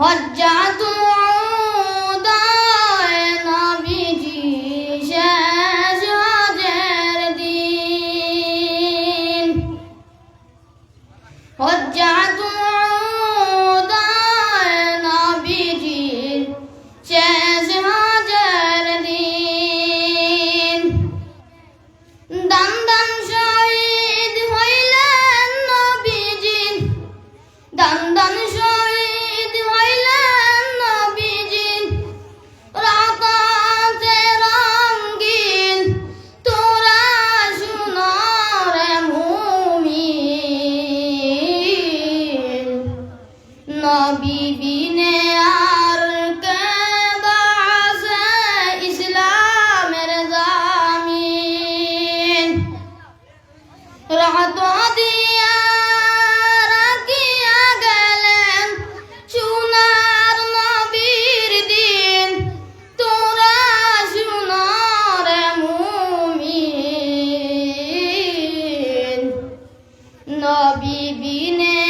হজ্জাতুল উদায় নবীজি শেষ বিনে আর কে ইসলামের জামিন। রাত দিয়া রাখিয়া গেলেন সোনার নবীর দিন। তোরা শুনো মুমিন। নবী বিনে